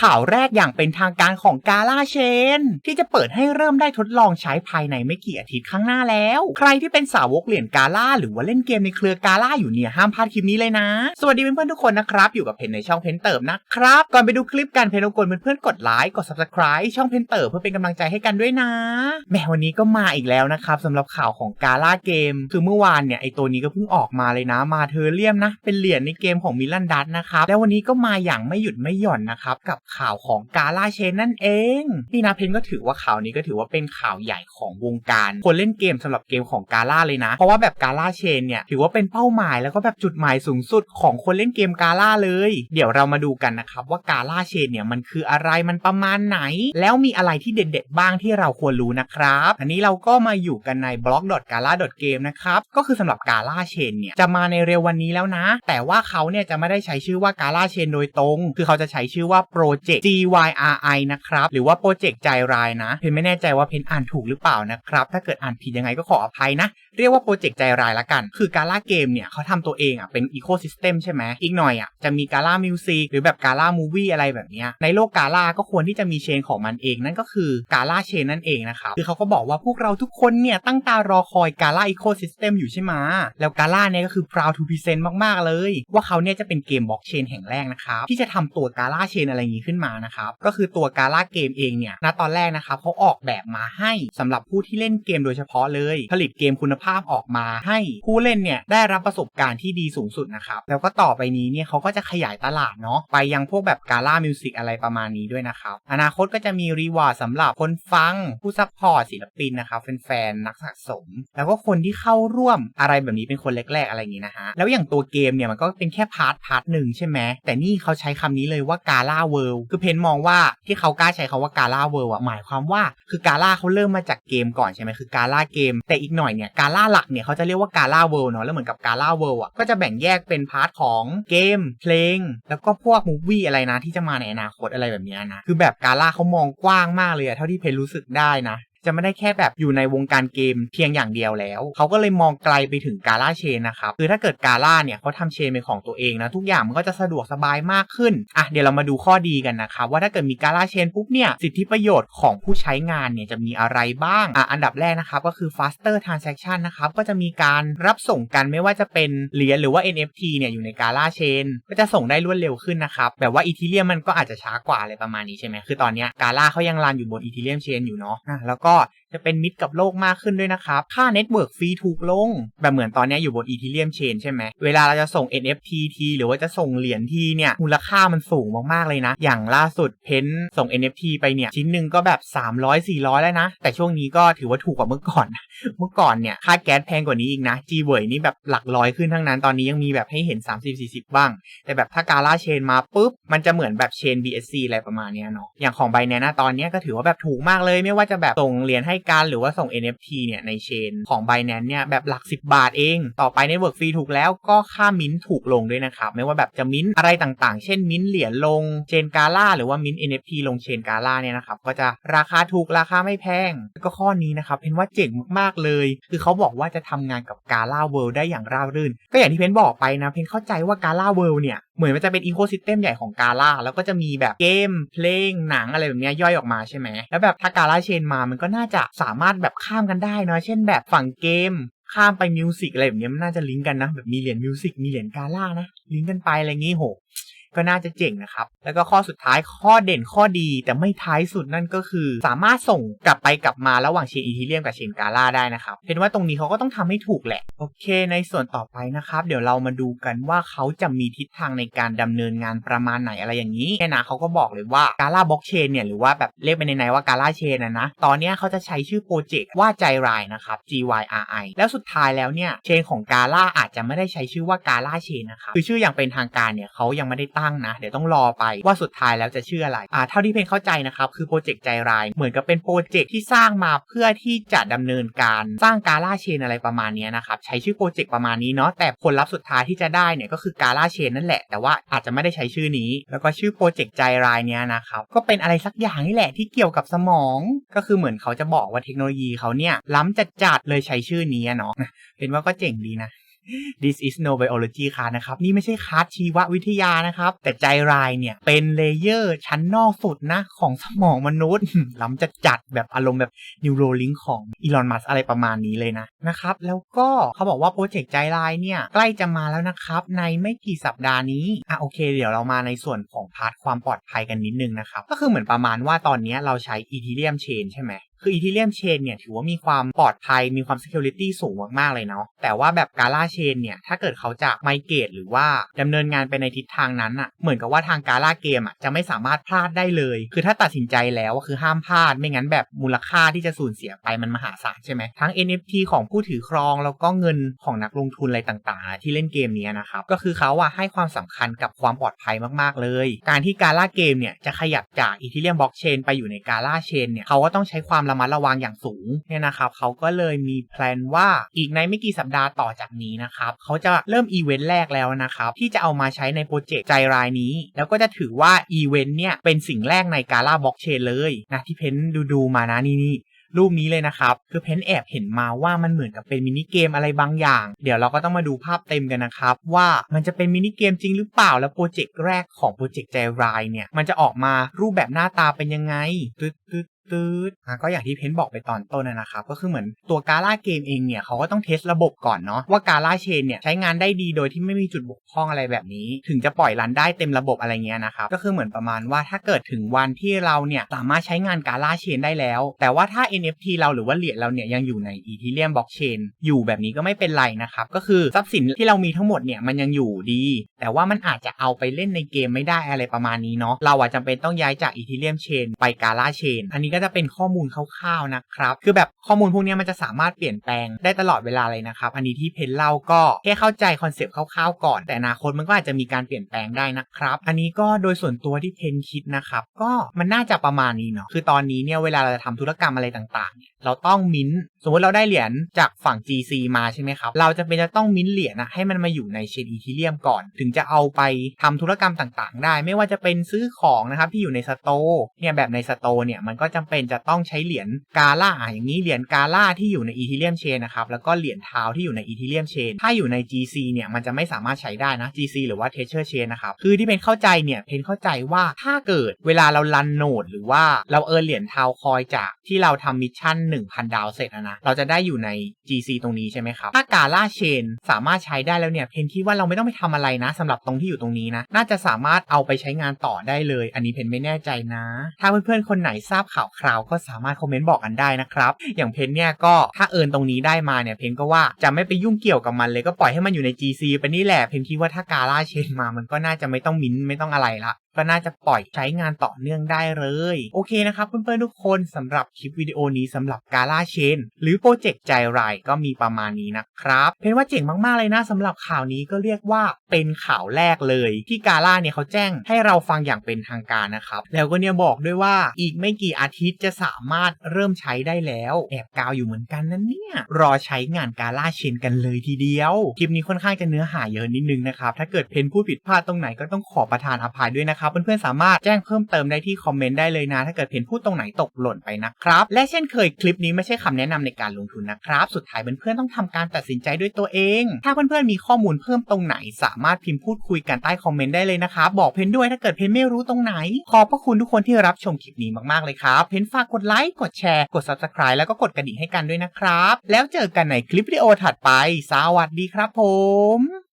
ข่าวแรกอย่างเป็นทางการของกาล่าเชน ที่จะเปิดให้เริ่มได้ทดลองใช้ภายในไม่กี่อาทิตย์ข้างหน้าแล้ว ใครที่เป็นสาวกเหรียญกาล่าหรือว่าเล่นเกมในเครือกาล่าอยู่เนี่ยห้ามพลาดคลิปนี้เลยนะ สวัสดีเพื่อนๆทุกคนนะครับอยู่กับเพนในช่องเพนเติมนะครับก่อนไปดูคลิปกันเพนรบกวนเพื่อนๆกดไลค์กด subscribe ช่องเพนเติมเพื่อเป็นกำลังใจให้กันด้วยนะแหมวันนี้ก็มาอีกแล้วนะครับสำหรับข่าวของกาล่าเกม คือเมื่อวานเนี่ยไอตัวนี้ก็เพิ่งออกมาเลยนะมาเทอเรียมนะเป็นเหรียญในเกมของมิลันดัตนะครับแล้ววันนี้ก็มาอย่างไม่หยุดไม่หย่อนนะครับกับข่าวของกาล่าเชนนั่นเองนี่นะเพนก็ถือว่าข่าวนี้ก็ถือว่าเป็นข่าวใหญ่ของวงการคนเล่นเกมสำหรับเกมของกาล่าเลยนะ เพราะว่าแบบกาล่าเชนเนี่ยถือว่าเป็นเป้าหมายแล้วก็แบบจุดหมายสูงสุดของคนเล่นเกมกาล่าเลย เดี๋ยวเรามาดูกันนะครับว่ากาล่าเชนเนี่ยมันคืออะไรมันประมาณไหน แล้วมีอะไรที่เด็ดๆบ้างที่เราควรรู้นะครับ อันนี้เราก็มาอยู่กันใน blog.gala.game นะครับก็คือสำหรับกาล่าเชนเนี่ยจะมาในเร็ววันนี้แล้วนะ แต่ว่าเขาเนี่ยจะไม่ได้ใช้ชื่อว่ากาล่าเชนโดยตรง คือเขาจะใช้ชื่อว่าโปร Project GYRI นะครับ หรือว่า Project ใจรายนะ เพนไม่แน่ใจว่าเพนอ่านถูกหรือเปล่านะครับ ถ้าเกิดอ่านผิดยังไงก็ขออภัยนะ เรียกว่าโปรเจกต์ใจรายละกัน คือกาล่าเกมเนี่ยเขาทำตัวเองอะเป็นอีโคซิสเต็มใช่ไหมอีกหน่อยอะจะมีกาล่ามิวสิกหรือแบบกาล่ามูวี่อะไรแบบเนี้ยในโลกกาล่าก็ควรที่จะมีเชนของมันเองนั่นก็คือกาล่าเชนนั่นเองนะครับคือเขาก็บอกว่าพวกเราทุกคนเนี่ยตั้งตารอคอยกาล่าอีโคซิสเต็มอยู่ใช่ไหมแล้วกาล่าเนี่ยก็คือ proud to present มากๆเลย ว่าเขาเนี่ยจะเป็นเกมบล็อกเชนแห่งแรกนะครับที่จะทำตัวกาล่าเชนอะไรอย่างนี้ขึ้นมานะครับก็คือตัวกาล่าเกมเองเนี่ยณตอนแรกนะครับเขาออกแบบมาให้สำหรับผู้ที่เล่นเกมโดยเฉพาะเลย ผลิตเกมคุณภาพออกมา ให้ผู้เล่นเนี่ยได้รับประสบการณ์ที่ดีสูงสุดนะครับ แล้วก็ต่อไปนี้เนี่ยเขาก็จะขยายตลาดเนาะไปยังพวกแบบกาล่ามิวสิกอะไรประมาณนี้ด้วยนะครับ อนาคตก็จะมีรีวอร์ดสำหรับคนฟังผู้ซัพพอร์ตศิลปินนะครับแฟนๆนักสะสม แล้วก็คนที่เข้าร่วมอะไรแบบนี้เป็นคนแรกๆอะไรอย่างนี้นะฮะแล้วอย่างตัวเกมเนี่ยมันก็เป็นแค่พาร์ทพาร์ทหนึ่งใช่ไหมแต่นี่เขาใช้คำนี้เลยว่ากาล่าเวิลด์คือเพนมองว่าที่เขากล้าใช้คาว่ากาล่าเวิลด์อะหมายความว่าคือกาล่าเขาเริ่มมาจากเกมก่อนใช่ไหมคือกาล่าเกม แต่อีกหน่อยเนี่ยกาล่าาหลักเนี่ยเขาจะเรียกว่ากาล่าเวิลด์เนาะแล้วเหมือนกับกาล่าเวิลด์อะก็จะแบ่งแยกเป็นพาร์ทของเกม เพลง แล้วก็พวกมูฟวี่อะไรนะที่จะมาในอนาคตอะไรแบบนี้นะคือแบบกาล่าเขามองกว้างมากเลยอะเท่าที่เพนรู้สึกได้นะ จะไม่ได้แค่แบบอยู่ในวงการเกมเพียงอย่างเดียวแล้ว เขาก็เลยมองไกลไปถึงกาล่าเชนนะครับ คือถ้าเกิดกาล่าเนี่ยเขาทำเชนเป็นของตัวเองนะทุกอย่างมันก็จะสะดวกสบายมากขึ้น อะเดี๋ยวเรามาดูข้อดีกันนะครับว่าถ้าเกิดมีกาล่าเชนปุ๊บเนี่ยสิทธิประโยชน์ของผู้ใช้งานเนี่ยจะมีอะไรบ้าง อะอันดับแรกนะครับก็คือ faster transaction นะครับก็จะมีการรับส่งกันไม่ว่าจะเป็นเหรียญหรือว่า NFT เนี่ยอยู่ในกาล่าเชนก็จะส่งได้รวดเร็วขึ้นนะครับแบบว่าอีทีเรียมมันก็อาจจะช้ากว่าอะไรประมาณนี้ใช่ไหมคือตอนเนี้ยกาล่าเขายังรันอยู่บนอีทีเรียมเชนอยู่เนาะแล้วกก็จะเป็นมิตรกับโลกมากขึ้นด้วยนะครับ ค่าเน็ตเวิร์กฟรีถูกลง แบบเหมือนตอนนี้อยู่บน Ethereum Chain ใช่ไหม เวลาเราจะส่ง NFT ทีหรือว่าจะส่งเหรียญทีเนี่ย มูลค่ามันสูงมาก ๆ เลยนะ อย่างล่าสุดเพนส่ง NFT ไปเนี่ย ชิ้นหนึ่งก็แบบ 300 400 แล้วนะ แต่ช่วงนี้ก็ถือว่าถูกกว่าเมื่อก่อน เมื่อก่อนเนี่ย ค่าแก๊สแพงกว่านี้อีกนะ G เวยนี่แบบหลักร้อยขึ้นทั้งนั้น ตอนนี้ยังมีแบบให้เห็น 30-40 บ้าง แต่แบบถ้ากาล่าเชนมาปุ๊บ มันจะเหมือนแบบเชน BSC อะไรประมาณนี้เนาะ อย่างของไบแนนตอนนี้ก็ถือว่าแบบถูกมากเลย ไม่ว่าจะแบบส่งเหรียญให้กันหรือว่าส่ง NFT เนี่ยในเชนของ Binance เนี่ยแบบหลัก 10 บาทเอง ต่อไปในเวิร์กฟรีถูกแล้วก็ค่ามิ้นถูกลงด้วยนะครับ ไม่ว่าแบบจะมิ้นอะไรต่างๆ เช่นมิ้นเหรียญลงเชนกาล่าหรือว่ามิ้น NFT ลงเชนกาล่าเนี่ยนะครับก็จะราคาถูกราคาไม่แพง ก็ข้อนี้นะครับเพนว่าเจ๋งมากๆเลย คือเขาบอกว่าจะทำงานกับกาล่าเวิลด์ได้อย่างราบรื่น ก็อย่างที่เพนบอกไปนะเพนเข้าใจว่ากาล่าเวิลด์เนี่ย เหมือนมันจะเป็นอีโคซิสเต็มใหญ่ของกาล่าแล้วก็จะมีแบบเกม เพลงหนังอะไรแบบนี้ย่อยออกมาใช่ไหมแล้วแบบถ้ากาล่าเชนมามันก็น่าจะสามารถแบบข้ามกันได้เนาะเช่นแบบฝั่งเกมข้ามไปมิวสิกอะไรแบบนี้มันน่าจะลิงก์กันนะ แบบมีเหรียญมิวสิกมีเหรียญกาล่านะ ลิงก์กันไปอะไรงี้โห ก็น่าจะเจ๋งนะครับ แล้วก็ข้อสุดท้ายข้อเด่นข้อดีแต่ไม่ท้ายสุดนั่นก็คือ สามารถส่งกลับไปกลับมาระหว่างเชนอีทีเรียมกับเชนกาล่าได้นะครับเห็นว่าตรงนี้เขาก็ต้องทำให้ถูกแหละ โอเค ในส่วนต่อไปนะครับ เดี๋ยวเรามาดูกันว่าเขาจะมีทิศทางในการดำเนินงานประมาณไหนอะไรอย่างนี้แน่นะเขาก็บอกเลยว่ากาล่าบล็อกเชนเนี่ยหรือว่าแบบเรียกไปในไหนว่ากาล่าเชนนะนะตอนนี้เขาจะใช้ชื่อโปรเจกต์ว่าใจรายนะครับ GYRI แล้วสุดท้ายแล้วเนี่ยเชนของกาล่าอาจจะไม่ได้ใช้ชื่อว่ากาล่าเชนนะครับคือชื่ออย่างเป็นทางการเนี่ยเขายังไม่ได้ตงนะ เดี๋ยวต้องรอไปว่าสุดท้ายแล้วจะชื่ออะไรอ่าเท่าที่เพนเข้าใจนะครับคือโปรเจกต์ใจราย เหมือนกับเป็นโปรเจกต์ที่สร้างมาเพื่อที่จะดำเนินการสร้างกาล่าเชนอะไรประมาณนี้นะครับใช้ชื่อโปรเจกต์ประมาณนี้เนาะแต่ผลลัพธ์สุดท้ายที่จะได้เนี่ยก็คือกาล่าเชนนั่นแหละ แต่ว่าอาจจะไม่ได้ใช้ชื่อนี้ แล้วก็ชื่อโปรเจกต์ใจรายเนี้ยนะครับก็เป็นอะไรสักอย่างนี่แหละที่เกี่ยวกับสมอง ก็คือเหมือนเขาจะบอกว่าเทคโนโลยีเขาเนี่ยล้ำจัดจัดๆเลยใช้ชื่อนี้เนาะเป็นว่าก็เจ๋งดีนะ this is no biology ค a s นะครับ นี่ไม่ใช่คลาสชีววิทยานะครับ แต่ใจรายเนี่ย เป็นเลเยอร์ชั้นนอกสุดนะ ของสมองมนุษย์ล้ำจะจัดแบบอารมณ์แบบนิวโรลิงของอีลอนมัสอะไรประมาณนี้เลยนะ นะครับ แล้วก็เขาบอกว่าโปรเจกต์ใจรายเนี่ย ใกล้จะมาแล้วนะครับ ในไม่กี่สัปดาห์นี้ อะโอเค เดี๋ยวเรามาในส่วนของพาร์ทความปลอดภัยกันนิดนึงนะครับ ก็คือเหมือนประมาณว่าตอนนี้เราใช้ Ethereum Chain ใช่ไหม คือ Ethereum Chain เนี่ยถือว่ามีความปลอดภัยมีความ security สูงมากๆเลยเนาะแต่ว่าแบบ Gala Chain เนี่ยถ้าเกิดเขาจะไมเกตหรือว่าดำเนินงานไปในทิศทางนั้นอะ่ะเหมือนกับว่าทาง Gala เกมอะจะไม่สามารถพลาดได้เลย คือถ้าตัดสินใจแล้วคือห้ามพลาดไม่งั้นแบบมูลค่าที่จะสูญเสียไปมันมหาศาลใช่ไหมทั้ง NFT ของผู้ถือครองแล้วก็เงินของนักลงทุนอะไรต่างๆ ที่เล่นเกมนี้นะครับก็คือเขาอะให้ความสำคัญกับความปลอดภัยมากๆเลย การที่ Gala เกมเนี่ยจะขยับจาก Ethereum Blockchain ไปอยู่ใน Gala Chain เนี่ยเขาก็ต้องใช้ความระมัดระวังอย่างสูงเนี่ยนะครับเขาก็เลยมีแพลนว่าอีกในไม่กี่สัปดาห์ต่อจากนี้นะครับเขาจะเริ่มอีเวนต์แรกแล้วนะครับที่จะเอามาใช้ในโปรเจกต์ใจรายนี้ แล้วก็จะถือว่าอีเวนต์เนี่ยเป็นสิ่งแรกในกาล่าบล็อกเชนเลยนะที่เพ้นดูดูมานะนี่นี่รูปนี้เลยนะครับ คือเพนแอบเห็นมาว่ามันเหมือนกับเป็นมินิเกมอะไรบางอย่าง เดี๋ยวเราก็ต้องมาดูภาพเต็มกันนะครับ ว่ามันจะเป็นมินิเกมจริงหรือเปล่า แล้วโปรเจกต์แรกของโปรเจกต์ใจรายเนี่ย มันจะออกมารูปแบบหน้าตาเป็นยังไงตึ๊ดตึ๊ด ตืดก็อย่างที่เพนบอกไปตอนต้นนะครับก็คือเหมือนตัวกาล่าเกมเองเนี่ยเขาก็ต้องเทสระบบก่อนเนาะว่ากาล่าเชนเนี่ยใช้งานได้ดีโดยที่ไม่มีจุดบกพร่องอะไรแบบนี้ ถึงจะปล่อยรันได้เต็มระบบอะไรเงี้ยนะครับก็คือเหมือนประมาณว่าถ้าเกิดถึงวันที่เราเนี่ยสามารถใช้งานกาล่าเชนได้แล้ว แต่ว่าถ้า NFT เราหรือว่าเหรียญเราเนี่ยยังอยู่ใน Ethereum Blockchain อยู่แบบนี้ก็ไม่เป็นไรนะครับก็คือทรัพย์สินที่เรามีทั้งหมดเนี่ยมันยังอยู่ดี แต่ว่ามันอาจจะเอาไปเล่นในเกมไม่ได้อะไรประมาณนี้เนาะเราอาจจะเป็นต้องย้ายจาก Ethereum Chain ไป Gala Chain อันนี้ก็จะเป็นข้อมูลคร่าวๆนะครับ คือแบบข้อมูลพวกนี้มันจะสามารถเปลี่ยนแปลงได้ตลอดเวลาเลยนะครับ อันนี้ที่เพนเล่าก็แค่เข้าใจคอนเซปต์คร่าวๆก่อน แต่อนาคตมันก็อาจจะมีการเปลี่ยนแปลงได้นะครับ อันนี้ก็โดยส่วนตัวที่เพนคิดนะครับ ก็มันน่าจะประมาณนี้เนาะ คือตอนนี้เนี่ยเวลาเราจะทำธุรกรรมอะไรต่างๆเนี่ยเราต้องมิ้น สมมติเราได้เหรียญจากฝั่ง GC มาใช่ไหมครับ เราจะเป็นจะต้องมิ้นเหรียญนะให้มันมาอยู่ในเชนอีทีเรียมก่อน ถึงจะเอาไปทำธุรกรรมต่างๆ ได้ ไม่ว่าจะเป็นซื้อของนะครับที่อยู่ในสโตร์เนี่ยแบบในสโตร์เนี่ยมันก็จำเป็นจะต้องใช้เหรียญกาล่าอย่างนี้เหรียญกาล่าที่อยู่ในอีทีเรียมเชนนะครับแล้วก็เหรียญเท้าที่อยู่ในอีทีเรียมเชนถ้าอยู่ใน GC เนี่ยมันจะไม่สามารถใช้ได้นะ GC หรือว่า Tether Chain นะครับคือที่เพนเข้าใจเนี่ยเพนเข้าใจว่าถ้าเกิดเวลาเรารันโนดหรือว่าเราเออเหรียญเท้าคอยจากที่เราทำมิชชั่น 1,000 ดาวเสร็จนะเราจะได้อยู่ใน GC ตรงนี้ใช่ไหมครับถ้ากาล่าเชนสามารถใช้ได้แล้วเนี่ยเพนคิดว่าเราไม่ต้องไปทำอะไรนะสำหรับตรงที่อยู่ตรงนี้นะน่าจะสามารถเอาไปใช้งานต่อได้เลย อันนี้เพนไม่แน่ใจนะ ถ้าเพื่อนๆคนไหนทราบข่าวคราวก็สามารถคอมเมนต์บอกกันได้นะครับ อย่างเพนเนี่ยก็ถ้าเอินตรงนี้ได้มาเนี่ยเพนก็ว่าจะไม่ไปยุ่งเกี่ยวกับมันเลยก็ปล่อยให้มันอยู่ใน GC ไปนี่แหละเพนคิดว่าถ้ากาล่าเชนมามันก็น่าจะไม่ต้องมิ้นไม่ต้องอะไรละ ก็น่าจะปล่อยใช้งานต่อเนื่องได้เลย โอเคนะครับเพื่อนๆทุกคนสำหรับคลิปวิดีโอนี้สำหรับกาล่าเชนหรือโปรเจกต์ใจไรก็มีประมาณนี้นะครับเพนว่าเจ๋งมากๆเลยนะสำหรับข่าวนี้ก็เรียกว่าเป็นข่าวแรกเลย ที่กาล่าเนี่ยเขาแจ้งให้เราฟังอย่างเป็นทางการนะครับแล้วก็เนี่ยบอกด้วยว่าอีกไม่กี่อาทิตย์จะสามารถเริ่มใช้ได้แล้วแอบกาวอยู่เหมือนกันนั่นเนี่ยรอใช้งานกาล่าเชนกันเลยทีเดียว คลิปนี้ค่อนข้างจะเนื้อหาเยอะนิดนึงนะครับถ้าเกิดเพนพูดผิดพลาดตรงไหนก็ต้องขอประทานอภัยด้วยนะครับเพื่อนๆสามารถแจ้งเพิ่มเติมได้ที่คอมเมนต์ได้เลยนะ ถ้าเกิดเพนพูดตรงไหนตกหล่นไปนะครับ และเช่นเคยคลิปนี้ไม่ใช่คำแนะนำในการลงทุนนะครับ สุดท้ายเพื่อนๆต้องทำการตัดสินใจด้วยตัวเอง ถ้าเพื่อนๆมีข้อมูลเพิ่มตรงไหน สามารถพิมพ์พูดคุยกันใต้คอมเมนต์ได้เลยนะครับบอกเพนด้วยถ้าเกิดเพนไม่รู้ตรงไหน ขอบพระคุณทุกคนที่รับชมคลิปนี้มากๆเลยครับเพนฝากกดไลค์กดแชร์กด subscribe แล้วก็กดกระดิ่งให้กันด้วยนะครับ แล้วเจอกันในคลิปวิดีโอถัดไป สวัสดีครับผม